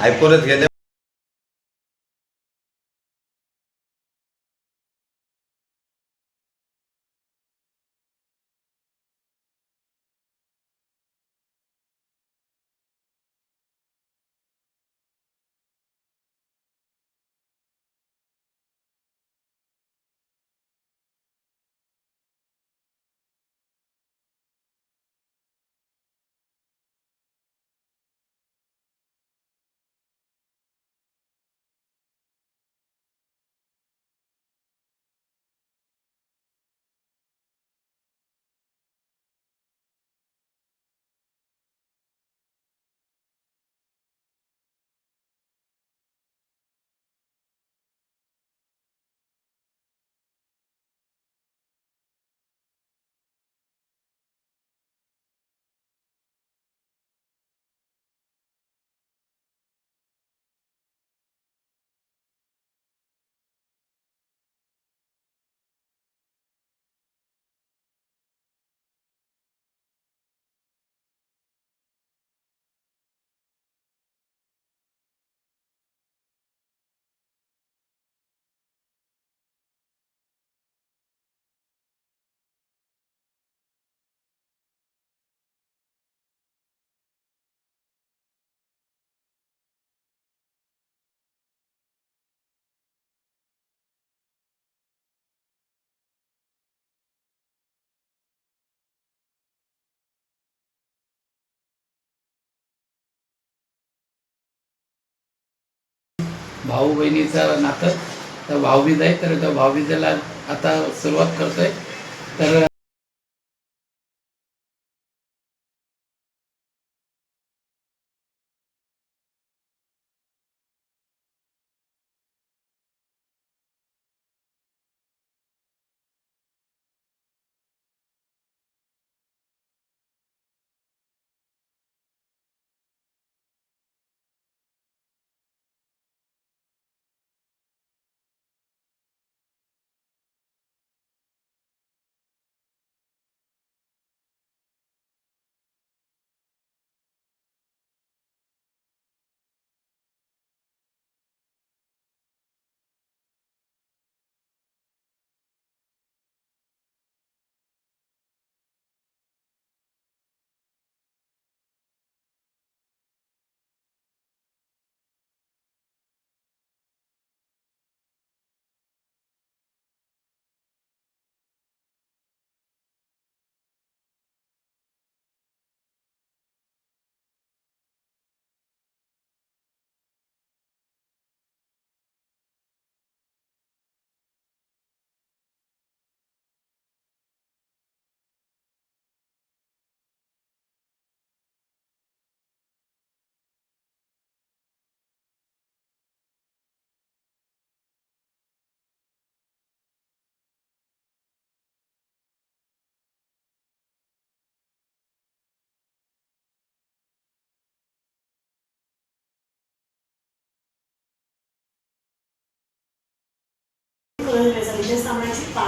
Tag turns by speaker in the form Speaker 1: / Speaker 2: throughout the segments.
Speaker 1: ऐकूनच गेले
Speaker 2: भाऊ बहिणीचं नातं तर भाऊबीज आहे तर त्या भाऊबीजेला आता सुरुवात करतो आहे तर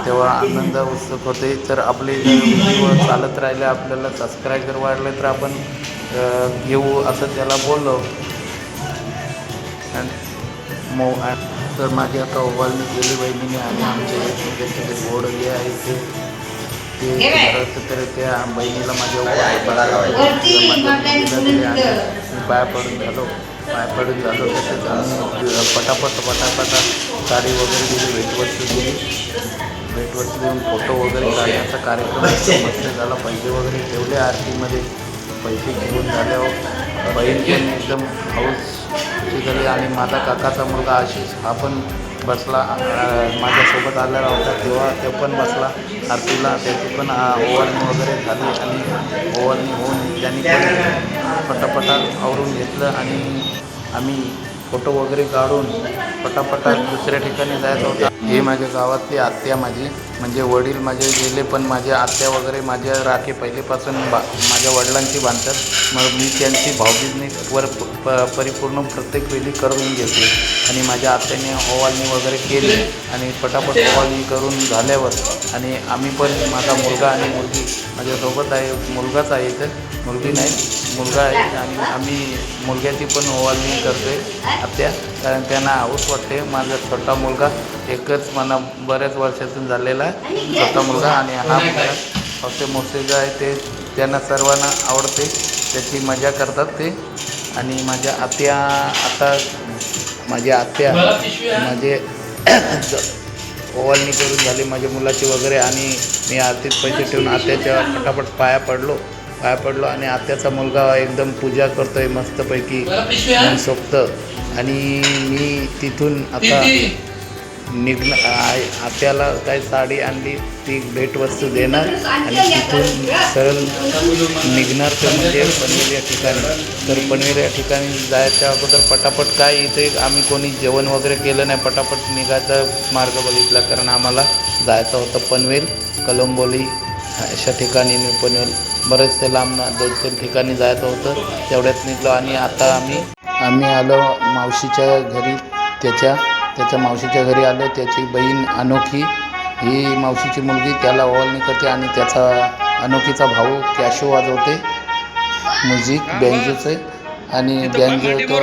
Speaker 3: तेव्हा आनंद उत्सुक होते. तर आपले चालत राहिले आपल्याला सबस्क्राईबर वाढले तर आपण घेऊ असं त्याला बोललो. आणि मो तर माझी आता ओवाळणी केली बहिणीने आणि आमचे छोटे बोर्ड जे आहे ते तर त्या बहिणीला माझ्या पाय पडून झालो. पाय पडून झालो. आम्ही पटापट पटापटा साडी वगैरे दिली भेटवस्तू दिली. भेटवस्तू देऊन फोटो वगैरे काढण्याचा कार्यक्रम मस्त झाला पैसे वगैरे ठेवले आरतीमध्ये. पैसे घेऊन झाल्यावर बहीण पण एकदम हाऊस झाली आणि माझा काकाचा मुलगा आशिष हा पण बसला. माझ्यासोबत आलेला होता तेव्हा तो पण बसला आरतीला. त्याची पण अं, ओवाळणी वगैरे झाली आणि ओवाळणी होऊन त्यांनी पटापटा आवरून घेतलं आणि आम्ही फोटो वगैरे काढून पटापटा दुसऱ्या ठिकाणी जायचं होतं. हे माझ्या गावातली आत्या माझी. म्हणजे वडील माझे गेले पण माझ्या आत्या वगैरे माझ्या राखे पहिलेपासून बा माझ्या वडिलांची बांधतात. मग मी त्यांची भावबीजने वर प परिपूर्ण प्रत्येक वेळी करून घेते. आणि माझ्या आत्याने ओवाळणी वगैरे केली आणि पटापट ओवाळणी करून झाल्यावर आणि आम्ही पण माझा मुलगा आणि मुलगी माझ्यासोबत आहे मुलगाच आहे इथं. मुलगी नाही मुलगा आहे. आणि आम्ही मुलग्याची पण ओवाळणी करते आत्या. कारण त्यांना हौस वाटते माझा छोटा मुलगा एकच मला बऱ्याच वर्षातून झालेला आहे छोटा मुलगा आणि हा मुलगा. फक्त जे आहे ते त्यांना सर्वांना आवडते. त्याची मजा करतात ते. आणि माझ्या आत्या आता माझ्या आत्या
Speaker 2: म्हणजे
Speaker 3: माझे ओवाळणी करून झाली माझ्या मुलाची वगैरे आणि मी आरतीत पैसे ठेवून आत्याच्या फटाफट पाया पडलो. पाया पडलो आणि आत्याचा मुलगा एकदम पूजा करतोय मस्तपैकी सोपतं. आणि मी तिथून आता निघणं आहे आत्याला काही साडी आणली ती भेटवस्तू देणार आणि तिथून सरळ निघणार ते म्हणजे पनवेल या ठिकाणी. तर पनवेल या ठिकाणी जायच्या अगोदर पटापट काय इथे आम्ही कोणी जेवण वगैरे केलं नाही पटापट निघायचा मार्ग बघितला. कारण आम्हाला जायचं होतं पनवेल कलंबोली अशा ठिकाणी मी पनवेल बरेचसे लांब दोन तीन ठिकाणी जायचं होतं तेवढ्यात निघलो आणि आता आम्ही आम्ही आलो मावशीच्या घरी त्याच्या त्याच्या मावशीच्या घरी आलो. त्याची बहीण अनोखी. ही मावशीची मुलगी त्याला ओवाळणी करते आणि त्याचा अनोखीचा भाऊ कॅशो वाजवते. म्युझिक बँजोचे. आणि बँजो तो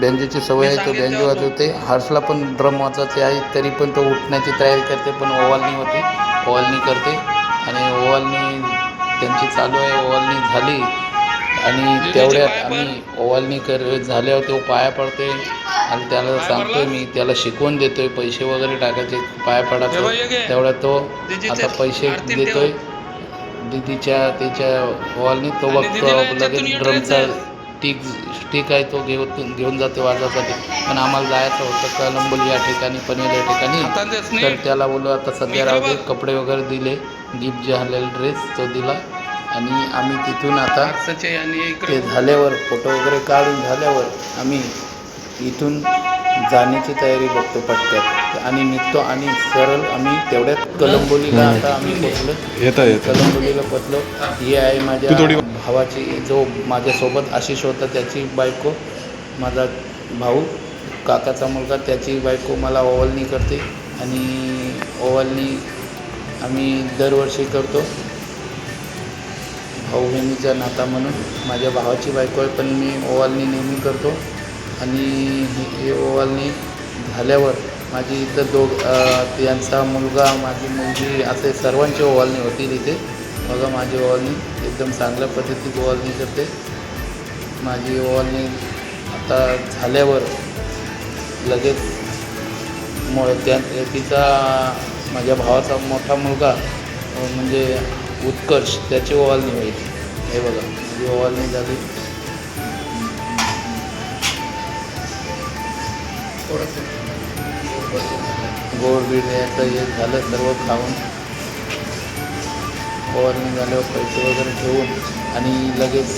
Speaker 3: बँजोची सवय आहे तो बँजो वाजवते. हर्षला पण ड्रम वाजवायचे आहे तरी पण तो उठण्याची तयारी करते पण ओवाळणी होते ओवाळणी करते. आणि ओवाळणी त्यांची चालू आहे ओवाळणी झाली. आणि तेवढ्यात आम्ही ओवाळणी कर झाल्यावर तो पाया पडते आणि त्याला सांगतोय मी त्याला शिकवून देतोय पैसे वगैरे टाकायचे पाया पडायचे. तेवढ्यात तो आता पैसे देतोय. दीदीच्या त्याच्या ओवाळणी तो बघतो लगेच ड्रमचा स्टिक स्टिक आहे. तो घेऊन घेऊन जाते वाजासाठी पण आम्हाला जायचं होतं कलंबोली या ठिकाणी पनवेल या ठिकाणी. तर त्याला बोललो आता सध्या राहू दे कपडे वगैरे दिले गिफ्ट जे आलेला ड्रेस तो दिला. आणि आम्ही तिथून आता ते झाल्यावर फोटो वगैरे काढून झाल्यावर आम्ही इथून जाण्याची तयारी बघतो पटक्यात. आणि निघतो आणि सरळ आम्ही तेवढ्यात कलंबोलीला आता आम्ही पोचलो कलंबोलीला पोचलो ही आहे माझ्या भावाची जो माझ्यासोबत आशिष होता त्याची बायको माझा भाऊ काकाचा मुलगा त्याची बायको मला ओवाळणी करते. आणि ओवाळणी आम्ही दरवर्षी करतो. भाऊ बहिणीचा नाता म्हणून माझ्या भावाची बायको आहे पण मी ओवालणी नेहमी करतो. आणि हे ओवालनी झाल्यावर माझी इथं दोघ यांचा त्यांचा मुलगा माझी मुलगी असे सर्वांची ओवालनी होती तिथे. बघा माझी ओवालनी एकदम चांगल्या पद्धतीत ओवालणी करते. माझी ओवालनी आता झाल्यावर लगेच मो त्या तिचा माझ्या भावाचा मोठा मुलगा म्हणजे उत्कर्ष त्याची ओवाळणी होईल हे बघा माझी ओवाळणी झाली. गोड बीड याचं हे झालं सर्व खाऊन. ओवाळणी झाल्यावर पैसे वगैरे ठेवून आणि लगेच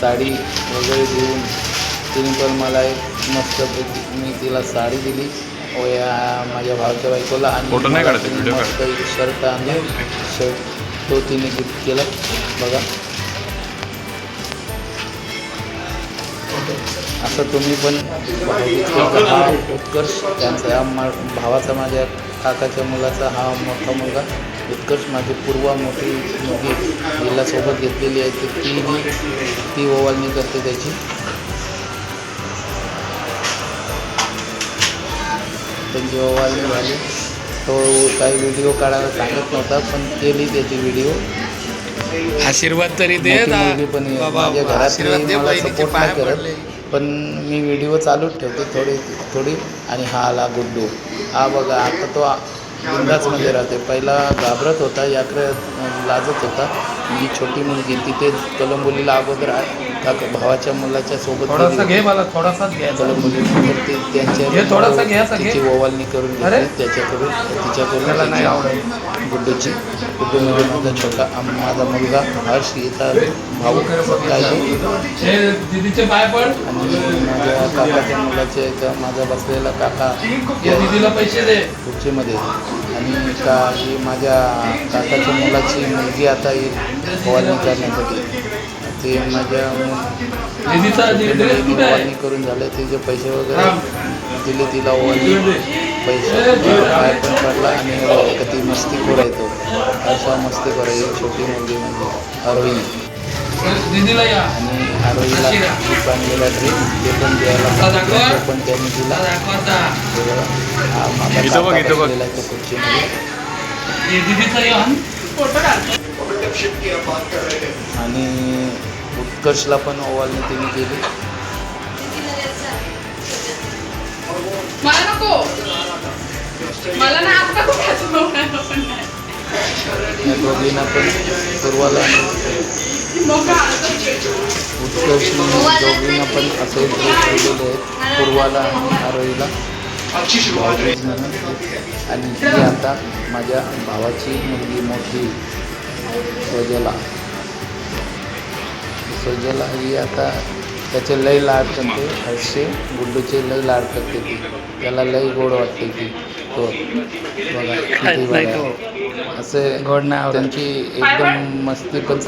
Speaker 3: साडी वगैरे देऊन तिने पण मला एक मस्तपैकी मी तिला साडी दिली. व या माझ्या भावाच्या बायकोला आणि मस्त शर्ट आणला शर्ट तो तिने गिफ्ट केला. बघा. असं तुम्ही पण हा उत्कर्ष त्यांचा हा मा भावाचा माझ्या काकाच्या मुलाचा हा मोठा मुलगा. उत्कर्ष माझी पूर्वा मोठी मुलगी हिला सोबत घेतलेली आहे तर तीही. ती ओवाळणी करते त्याची. त्यांची ओवाळणी झाली. तो काही व्हिडिओ काढायला सांगत नव्हता पण केली त्याची व्हिडिओ
Speaker 2: आशीर्वाद तरी दे
Speaker 3: पण
Speaker 2: बाबा,
Speaker 3: माझ्या
Speaker 2: आशीर्वाद
Speaker 3: घरातली मला सपोर्ट नाही करत. पण मी व्हिडिओ चालूच ठेवते थोडी थोडी आणि हा आला गुड्डू. हा बघा आता तो बिंदासमध्ये राहते पहिला घाबरत होता याकडे लाजत होता. ही छोटी मुलगी तिथे कलंबोलीला अगोदर काका भावाच्या मुलाच्या सोबत
Speaker 2: थोडासा. घे मला थोडासाच घ्यायचा
Speaker 3: त्याला मुलीनंतर ते त्यांच्या
Speaker 2: थोडासा घ्या.
Speaker 3: तिची करून. घेतली त्याच्याकडून तिच्याकडून
Speaker 2: नाही आवडत.
Speaker 3: गुड्डूची गुड्डूमध्ये माझा छोटा माझा मुलगा हर्ष इथं भाऊ काय
Speaker 2: दीदीचे पाय
Speaker 3: आणि माझ्या काकाच्या मुलाच्या इथं माझा बसलेला काका
Speaker 2: या दीदीला पैसे दे.
Speaker 3: खुर्चीमध्ये. आणि का ही माझ्या काकाच्या मुलाची मुलगी आता येईल ओवाळणी करण्यासाठी. ते माझ्या ओवाळणी करून झालं तिचे पैसे वगैरे. दिले तिला ओवाळणी पैसे बाहेर पण पडला आणि कधी मस्ती करायचो अशा मस्ती करायची छोटी मुलगी म्हणजे आरोही
Speaker 2: दीदीला या.
Speaker 3: आणि आरोहीला आणलेला ड्रेस ते पण द्यायला. तो पण त्यांनी दिला. हा माझा
Speaker 1: इथं बघ,
Speaker 3: काका
Speaker 1: इथं बघ.
Speaker 3: बसलेला आहे तो खुर्चीमध्ये.
Speaker 2: हे
Speaker 3: आणि उत्कर्षला पण ओवाळणी तिने केली.
Speaker 4: मला नको. मला ना आता खायचं नको पण
Speaker 3: दोघींना पूर्वाला आणि
Speaker 4: नको
Speaker 3: उत्कर्षने दोघींना पण असे ड्रेस ठेवलेले आहेत पूर्वाला आणि आरोहीला. आणि ही आता माझ्या भावाची मुलगी मोठी स्वजला स्वजला ही आता त्याचे लय लाड करते. हर्षे गुड्डूचे लय लाड करते ती. त्याला लय गोड वाटते ती. तो. बघा किती बघा. असे
Speaker 2: गोड नाही.
Speaker 3: त्यांची एकदम मस्ती पण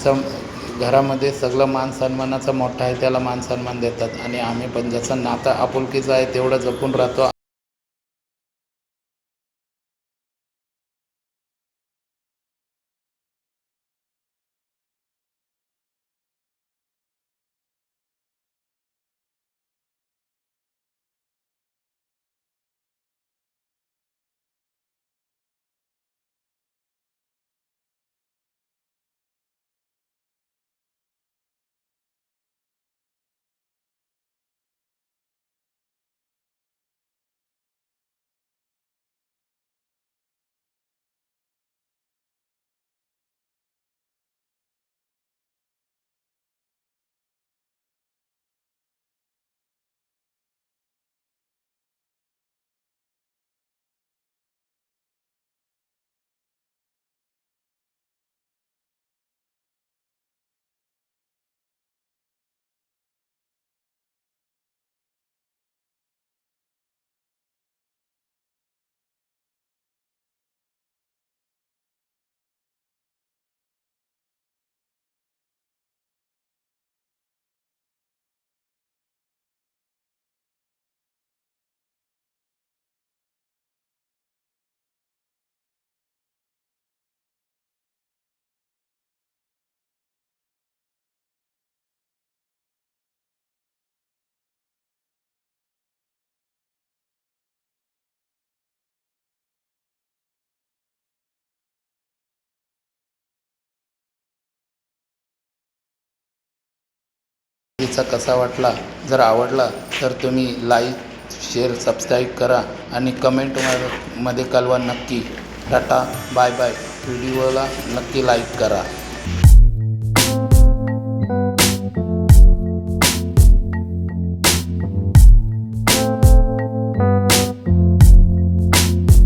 Speaker 3: आमचा घरामध्ये सगळं मान सन्मानाचा मोठा आहे त्याला मान सन्मान देतात. आणि आम्ही पण जसं नातं आपुलकीचं आहे तेवढं जपून राहतो. बहिणीचा कसा वाटला जर आवडला तर तुम्ही लाईक शेअर सबस्क्राईब करा आणि कमेंटमध्ये कळवा नक्की. टाटा बाय बाय व्हिडिओला नक्की लाईक करा.